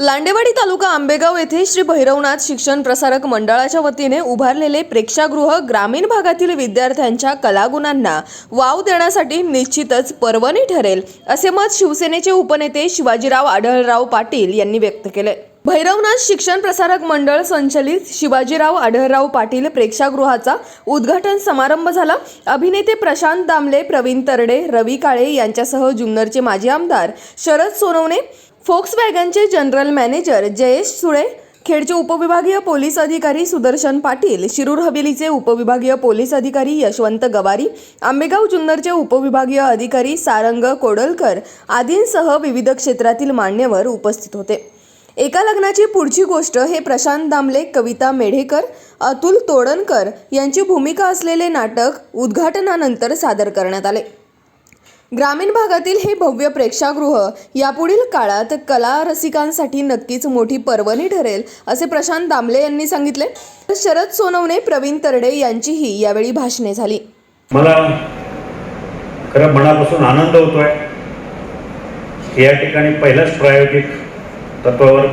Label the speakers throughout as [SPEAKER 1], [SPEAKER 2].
[SPEAKER 1] लांडेवाडी तालुका आंबेगाव येथे श्री भैरवनाथ शिक्षण प्रसारक मंडळाच्या वतीने उभारलेले प्रेक्षागृह ग्रामीण भागातील विद्यार्थ्यांच्या कलागुणांना वाव देण्यासाठी निश्चितच पर्वणी ठरेल असे मत शिवसेनेचे उपनेते शिवाजीराव आढळराव पाटील यांनी व्यक्त केले. भैरवनाथ शिक्षण प्रसारक मंडळ संचलित शिवाजीराव आढळराव पाटील प्रेक्षागृहाचा उद्घाटन समारंभ झाला. अभिनेते प्रशांत दामले प्रवीण तरडे रवी काळे यांच्यासह जुन्नरचे माजी आमदार शरद सोनवणे फोक्स वॅगनचे जनरल मॅनेजर जयेश सुळे खेडचे उपविभागीय पोलीस अधिकारी सुदर्शन पाटील शिरूर हवेलीचे उपविभागीय पोलीस अधिकारी यशवंत गवारी आंबेगाव जुन्नरचे उपविभागीय अधिकारी सारंग कोडलकर आदींसह विविध क्षेत्रातील मान्यवर उपस्थित होते. एका लग्नाची पुढची गोष्ट हे प्रशांत दामले कविता मेढेकर अतुल तोडणकर यांची भूमिका असलेले नाटक उद्घाटनानंतर सादर करण्यात आले. ग्रामीण भागातील हे भव्य प्रेक्षागृह यापुढील काळात कला रसिकांसाठी नक्कीच मोठी पर्वणी ठरेल असे प्रशांत दामले यांनी सांगितले. तर शरद सोनवणे प्रवीण तरडे यांचीही यावेळी भाषणे झाली.
[SPEAKER 2] मला खरं मनापासून आनंद होतोय. की या ठिकाणी पहिलाच प्रायोगिक तत्वावर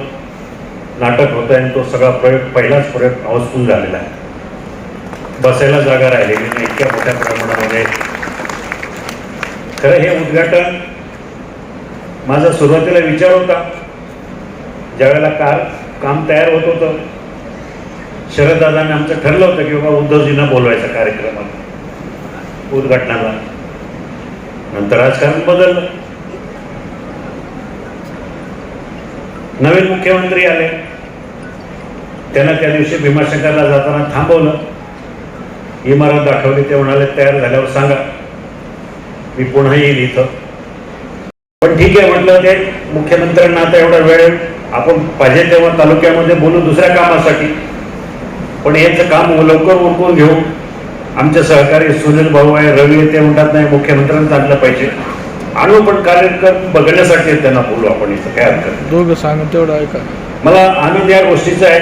[SPEAKER 2] नाटक होतं आणि तो सगळा प्रयोग पहिलाच प्रयोग हाऊसफुल झालेला आहे. बसायला जागा राहिलेली नाही इतक्या मोठ्या प्रमाणामध्ये खरं हे उद्घाटन माझा सुरुवातीला विचार होता. ज्यावेळेला कार काम तयार होत होतं शरददादाने आमचं ठरलं होतं की बाबा उद्धवजींना बोलवायचा कार्यक्रमात उद्घाटनाला. नंतर राजकारण बदललं. नवीन मुख्यमंत्री आले. त्यांना त्या दिवशी भीमाशंकरला जाताना थांबवलं. इमारत दाखवली ते म्हणाले तयार झाल्यावर सांगा. मी पुन्हा येईल इथं. पण ठीक आहे म्हटलं ते मुख्यमंत्र्यांना आता एवढा वेळ आपण पाहिजे तेव्हा तालुक्यामध्ये बोलू दुसऱ्या कामासाठी. पण याचं काम लवकर उरकून घेऊ. आमचे सहकारी सुनील भाऊ आहे रवी ते म्हणतात नाही मुख्यमंत्र्यांना आणलं पाहिजे. आणू पण कार्यक्रम बघण्यासाठी त्यांना बोलू आपण इथं काय हरकत.
[SPEAKER 3] दोघं सांग तेवढं ऐका.
[SPEAKER 2] मला आनंद या गोष्टीचा आहे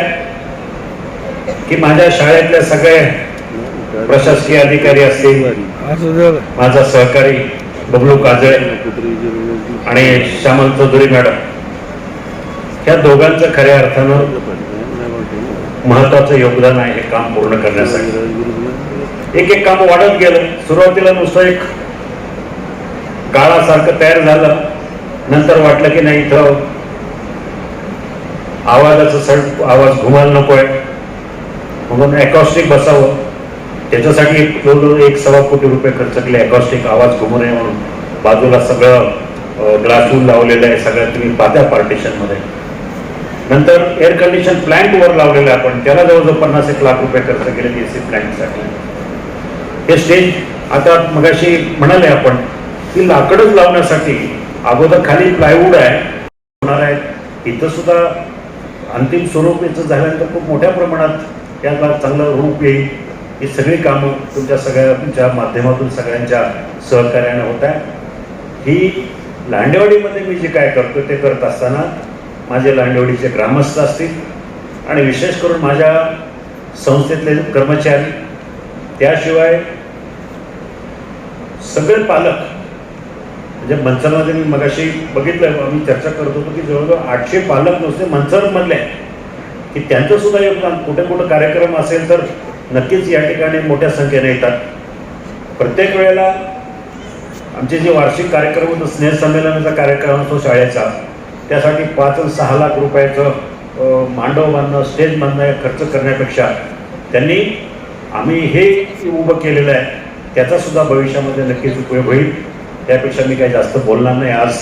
[SPEAKER 2] की माझ्या शाळेतल्या सगळे प्रशासकीय अधिकारी असतील माझा सहकारी बबलू काजळे आणि श्यामल चौधरी मॅडम या दोघांचं खऱ्या अर्थानं महत्वाचं योगदान आहे हे काम पूर्ण करण्यासाठी. एक एक काम वाढत गेलं. सुरुवातीला नुसतं एक काळासारखं तयार झालं. नंतर वाटलं की नाही इथं आवाजाचं सड आवाज घुमायला नकोय. म्हणून अकॉस्टिक बसावं. त्याच्यासाठी जवळजवळ एक सव्वा कोटी रुपये खर्च केले. अकॉस्टिक आवाज घुमू नये म्हणून. बाजूला सगळं ग्लासून लावलेलं आहे सगळं. तुम्ही पाहत्या पार्टिशनमध्ये नंतर एअर कंडिशन प्लॅन्टवर वर लावलेलं आहे आपण. त्याला जवळजवळ पन्नास एक लाख रुपये खर्च केले ए सी प्लॅन्टसाठी हे स्टेज आता मगाशी म्हणाले आपण की लाकडच लावण्यासाठी अगोदर खाली प्लायवूड आहे. होणार आहे. इथं सुद्धा अंतिम स्वरूप याचं झाल्यानंतर खूप मोठ्या प्रमाणात याला चांगलं रूप येईल. ही सगळी कामं तुमच्या सगळ्या तुमच्या माध्यमातून सगळ्यांच्या सहकार्याने होत आहे ही लांडेवाडीमध्ये मी जे काय करतो ते करत असताना माझे लांडेवाडीचे ग्रामस्थ असतील आणि विशेष करून माझ्या संस्थेतले कर्मचारी त्याशिवाय सगळे पालक म्हणजे मंचरमध्ये मी मगाशी बघितलं आम्ही चर्चा करत होतो की जवळजवळ आठशे पालक नुसते मंचरमधले की त्यांचं सुद्धा योगदान कुठे कुठं कार्यक्रम असेल तर नक्कीच या ठिकाणी मोठ्या संख्येने येतात. प्रत्येक वेळेला आमचे जे वार्षिक कार्यक्रम होतो स्नेहसंमेलनाचा कार्यक्रम असतो शाळेचा त्यासाठी पाच सहा लाख रुपयाचं मांडव बांधणं स्टेज बांधणं खर्च करण्यापेक्षा त्यांनी आम्ही हे उभं केलेलं आहे त्याचासुद्धा भविष्यामध्ये नक्कीच उपयोग होईल. त्यापेक्षा मी काही जास्त बोलणार नाही. आज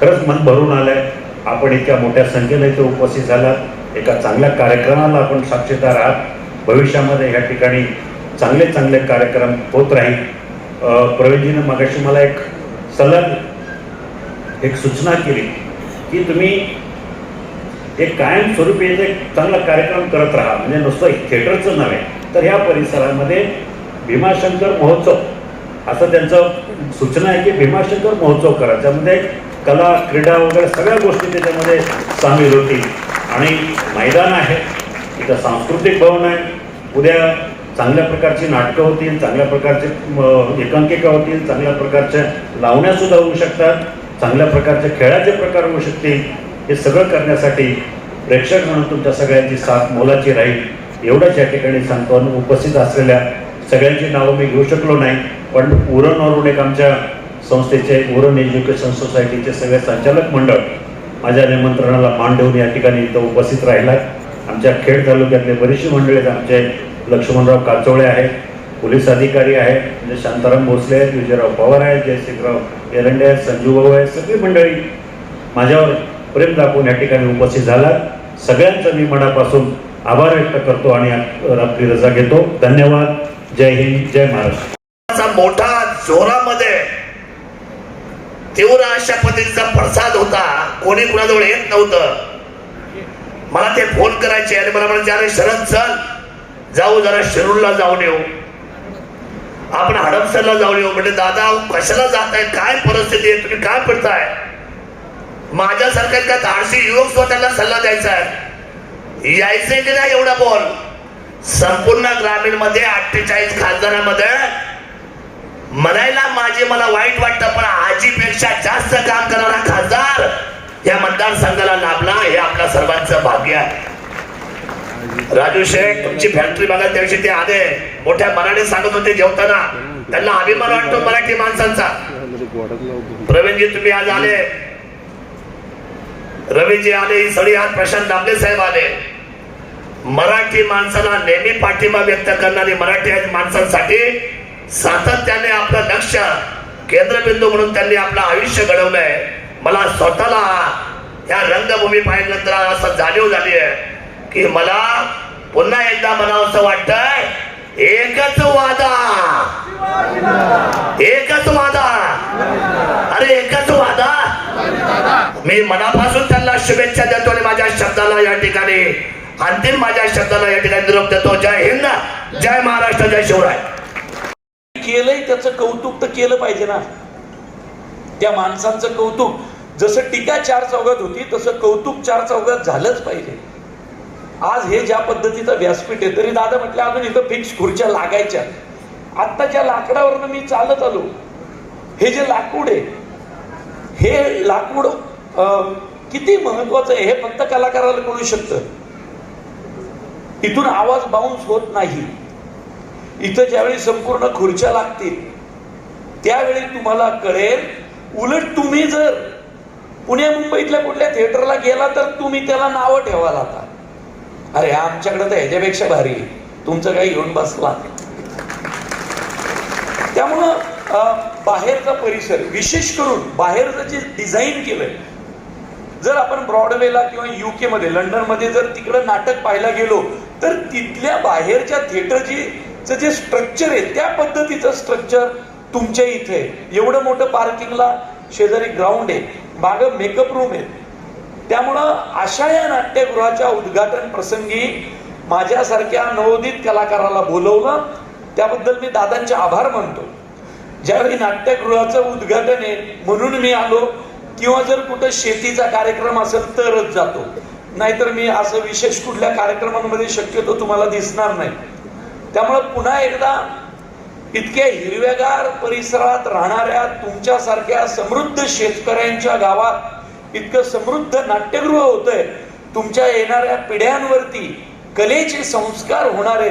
[SPEAKER 2] खरंच मन भरून आलंय. आपण इतक्या मोठ्या संख्येने इथे उपस्थित झालात. एका चांगल्या कार्यक्रमाला आपण साक्षीदार आहात. भविष्यामध्ये या ठिकाणी चांगले चांगले कार्यक्रम होत राहील. प्रवीणजीनं मागाशी मला एक सलग एक सूचना केली की तुम्ही एक कायमस्वरूपी एक चांगला कार्यक्रम करत राहा. म्हणजे नुसतं थिएटरचं नव्हे तर ह्या परिसरामध्ये भीमाशंकर महोत्सव असं त्यांचं सूचना आहे की भीमाशंकर महोत्सव करा. त्यामध्ये कला क्रीडा वगैरे सगळ्या गोष्टी त्याच्यामध्ये सामील होतील. आणि मैदान आहे तिथं सांस्कृतिक भवन आहे उद्या चांगल्या प्रकारची नाटकं होतील चांगल्या प्रकारचे एकांकिका होतील चांगल्या प्रकारच्या लावण्यासुद्धा होऊ शकतात चांगल्या प्रकारचे खेळाचे प्रकार होऊ शकतील. हे सगळं करण्यासाठी प्रेक्षक म्हणून तुमच्या सगळ्यांची साथ मोलाची राहील. एवढंच या ठिकाणी सांगतो उपस्थित असलेल्या सगळ्यांची नावं मी घेऊ शकलो नाही पण उरणवरून एक आमच्या संस्थेचे उरण एज्युकेशन सोसायटीचे सगळे संचालक मंडळ माझ्या निमंत्रणाला मान देऊन या ठिकाणी इथं उपस्थित राहिलात. आमच्या खेड तालुक्यातले बरीचशी मंडळी आहेत. आमचे लक्ष्मणराव काचोळे आहेत पोलीस अधिकारी आहेत म्हणजे शांताराम भोसले आहेत विजयराव पवार आहेत जयसिंगराव एरंडे आहेत संजू भाऊ आहेत सगळी मंडळी माझ्यावर प्रेम दाखवून या ठिकाणी उपस्थित झाला सगळ्यांचं मी मनापासून आभार व्यक्त करतो आणि आपली रजा घेतो. धन्यवाद. जय हिंद जय महाराष्ट्र.
[SPEAKER 4] असा मोठा जोरामध्ये तीव्र अशा पद्धतीचा प्रसाद होता. कोणी कुणाजवळ येत नव्हतं. मला ते फोन करायचे आणि मला म्हणायचे अरे शरद चल. जाऊ जरा शिरूरला जाऊन येऊ. आपण हडपसरला जाऊन येऊ. म्हणजे दादा कशाला जाताय? काय परिस्थिती आहे? तुम्ही काय करताय? माझ्यासारखा का धाडसी युवक स्वतःला सल्ला द्यायचा आहे. यायचंय की नाही एवढा बोल? संपूर्ण ग्रामीणमध्ये अठ्ठेचाळीस खासदारांमध्ये म्हणायला माझे मला वाईट वाटतं पण आजीपेक्षा जास्त काम करणारा खासदार या मतदारसंघाला लाभला हे आपल्या सर्वांचं भाग्य आहे. राजू शेख तुमची फॅक्टरी बघा त्या दिवशी ते आले. मोठ्या मनाने सांगत होते जेवताना. त्यांना अभिमान वाटतो मराठी माणसांचा. प्रवीणजी तुम्ही आज आले. रवीजी आले ही सगळी आज प्रशांत दामले साहेब आले. मराठी माणसाला नेहमी पाठिंबा व्यक्त करणारी मराठी माणसांसाठी सातत्याने आपलं लक्ष केंद्रबिंदू म्हणून त्यांनी आपलं आयुष्य घडवलंय. मला स्वतःला या रंगभूमी पाहिल्यानंतर असं जाणीव झाली आहे की मला पुन्हा एकदा मला असं वाटतंय एकच वादा. एकच वादा. अरे एकच वादा. मी मनापासून त्यांना शुभेच्छा देतो आणि माझ्या शब्दाला या ठिकाणी अंतिम माझ्या शब्दाला या ठिकाणी निरोप देतो. जय हिंद जय महाराष्ट्र जय शिवराय.
[SPEAKER 5] केलंय त्याचं कौतुक तर केलं पाहिजे ना. त्या माणसांचं कौतुक जसं टीका चार चौघात होती तसं कौतुक चार चौघात झालंच पाहिजे. आज हे ज्या पद्धतीचं व्यासपीठ आहे तरी दादा म्हटलं अजून इथं फिक्स खुर्च्या लागायच्या. आत्ता ज्या लाकडावरनं मी चालत आलो हे जे लाकूड आहे हे लाकूड किती महत्वाचं आहे हे फक्त कलाकाराला कळू शकतं. इथून आवाज बाउन्स होत नाही. इथं ज्यावेळी संपूर्ण खुर्च्या लागतील त्यावेळी तुम्हाला कळेल उलट तुम्ही जर पुणे मुंबईतल्या कुठल्या थिएटरला गेला तर तुम्ही त्याला नावं ठेवाल आता. अरे आमच्याकडे तर ह्याच्यापेक्षा भारी तुमचं काही येऊन बसला त्यामुळं बाहेरचा परिसर विशेष करून बाहेरचं जे डिझाईन केलंय जर आपण ब्रॉडवेला किंवा युके मध्ये लंडनमध्ये जर तिकडं नाटक पाहायला गेलो तर तिथल्या बाहेरच्या थिएटरची जे स्ट्रक्चर आहे त्या पद्धतीचं स्ट्रक्चर तुमच्या इथे एवढं मोठं पार्किंगला शेजारी ग्राउंड आहे. मागं मेकअप रूम आहे त्यामुळं अशा या नाट्यगृहाच्या उद्घाटन प्रसंगी माझ्यासारख्या नवोदित कलाकाराला बोलवलं. त्याबद्दल मी दादांचे आभार मानतो. ज्यावेळी नाट्यगृहाचं उद्घाटन आहे म्हणून मी आलो किंवा जर कुठं शेतीचा कार्यक्रम असेल तरच जातो. नाहीतर मी असं विशेष कुठल्या कार्यक्रमांमध्ये शक्यतो तुम्हाला दिसणार नाही. त्यामुळं पुन्हा एकदा इतक्या हिरव्यागार परिसरात राहणाऱ्या तुमच्यासारख्या समृद्ध शेतकऱ्यांच्या गावात इतकं समृद्ध नाट्यगृह होतंय. तुमच्या येणाऱ्या पिढ्यांवरती कलेचे संस्कार होणारे.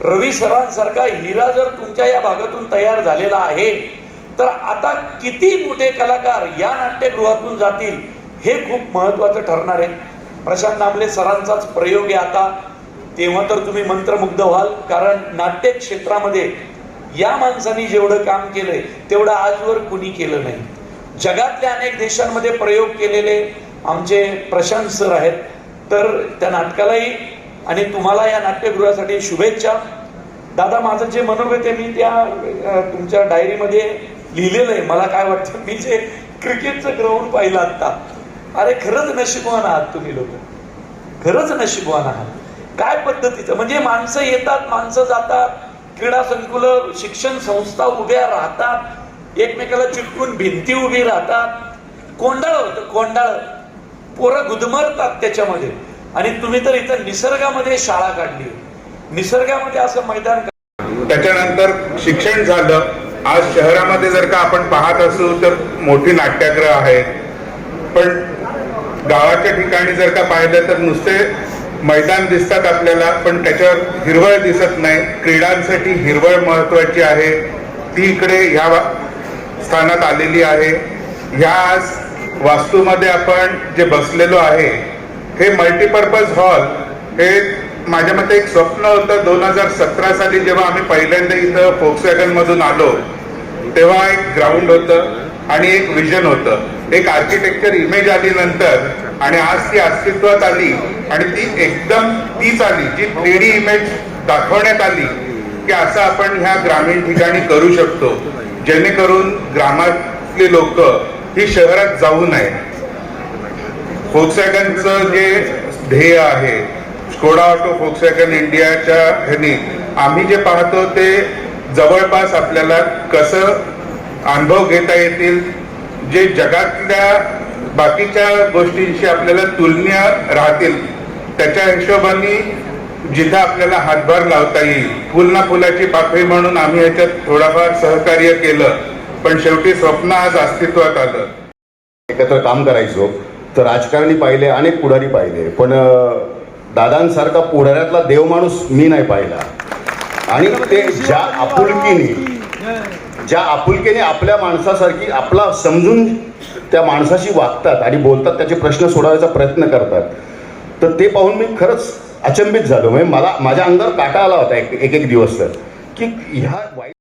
[SPEAKER 5] रवी सरांसारखा हिरा जर तुमच्या या भागातून तयार झालेला आहे तर आता किती मोठे कलाकार या नाट्यगृहातून जातील हे खूप महत्वाचं ठरणार आहे. प्रशांत नामले सरांचाच प्रयोग आहे आता. तेव्हा तर तुम्ही मंत्रमुग्ध व्हाल कारण नाट्य क्षेत्रामध्ये या माणसाने जेवढं काम केलंय तेवढं आजवर कुणी केलं नाही. जगातल्या अनेक देशांमध्ये प्रयोग केलेले आमचे प्रशांत सर आहेत. तर त्या नाटकालाही आणि तुम्हाला या नाट्यगृहासाठी शुभेच्छा. दादा माझं जे मनोगत आहे मी त्या तुमच्या डायरीमध्ये लिहिलेलं आहे. मला काय वाटतं मी जे क्रिकेटचं ग्राउंड पाहिलं आत्ता अरे खरंच नशिबवान आहात तुम्ही लोक. खरंच नशिबवान आहात. काय पद्धतीचं? म्हणजे माणसं येतात माणसं जातात क्रीडा संकुल शिक्षण संस्था उभ्या राहतात. एकमेकाला चिटकून भिंती उभी राहतात. कोंडाळ होतं कोंडाळ. पोरं गुदमरतात त्याच्यामध्ये. आणि तुम्ही तर इथं निसर्गामध्ये शाळा काढली. निसर्गामध्ये असं मैदान
[SPEAKER 6] त्याच्यानंतर शिक्षण झालं. आज शहरामध्ये जर का आपण पाहत असू तर मोठी नाट्यगृह आहेत. पण गावाच्या ठिकाणी जर का पाहिलं तर नुसते मैदान दिसतात आपल्याला पण त्याच्यावर हिरवळ दिसत नाही. क्रीडांसाठी हिरवळ महत्त्वाची आहे. ती इकडे ह्या स्थानात आलेली आहे. ह्या वास्तूमध्ये आपण जे बसलेलो आहे हे मल्टीपर्पज हॉल हे माझ्या मते एक स्वप्न होतं. दोन हजार सतरा साली जेव्हा आम्ही पहिल्यांदा इथं फोक्सवॅगनमधून आलो तेव्हा एक ग्राउंड होतं आणि एक विजन होतं. एक आर्किटेक्चर इमेज आली नंतर आणि आज ती अस्तित्वात आली आणि ती एकदम तीच आली जी थ्री डी इमेज दाखवण्यात आली की असं आपण ह्या ग्रामीण ठिकाणी करू शकतो. जेणेकरून ग्रामातले लोक ही शहरात जाऊ नये. फोक्सॅगनचं जे ध्येय आहे स्कोडा ऑटो फोक्सॅगन इंडियाच्या ह्यानी आम्ही जे पाहतो ते जवळपास आपल्याला कसं अनुभव घेता येतील जे जगातल्या बाकीच्या गोष्टींशी आपल्याला तुलनीय राहतील त्याच्या हिशोबाने जिथं आपल्याला हातभार लावता येईल फुल ना फुलाची पाकळी म्हणून आम्ही याच्यात थोडाफार सहकार्य केलं पण शेवटी स्वप्न आज अस्तित्वात आलं.
[SPEAKER 7] एकत्र काम करायचो तर राजकारणी पाहिले अनेक पुढारी पाहिले पण दादांसारखा पुढाऱ्यातला देव माणूस मी नाही पाहिला. आणि ते ज्या आपुलकीने ज्या आपुलकीने आपल्या माणसासारखी आपला समजून त्या माणसाशी वागतात आणि बोलतात त्याचे प्रश्न सोडवायचा प्रयत्न करतात. तर ते पाहून मी खरंच अचंबित झालो. म्हणजे मला माझ्या अंगावर काटा आला होता एक एक एक दिवस तर. की ह्या वाईट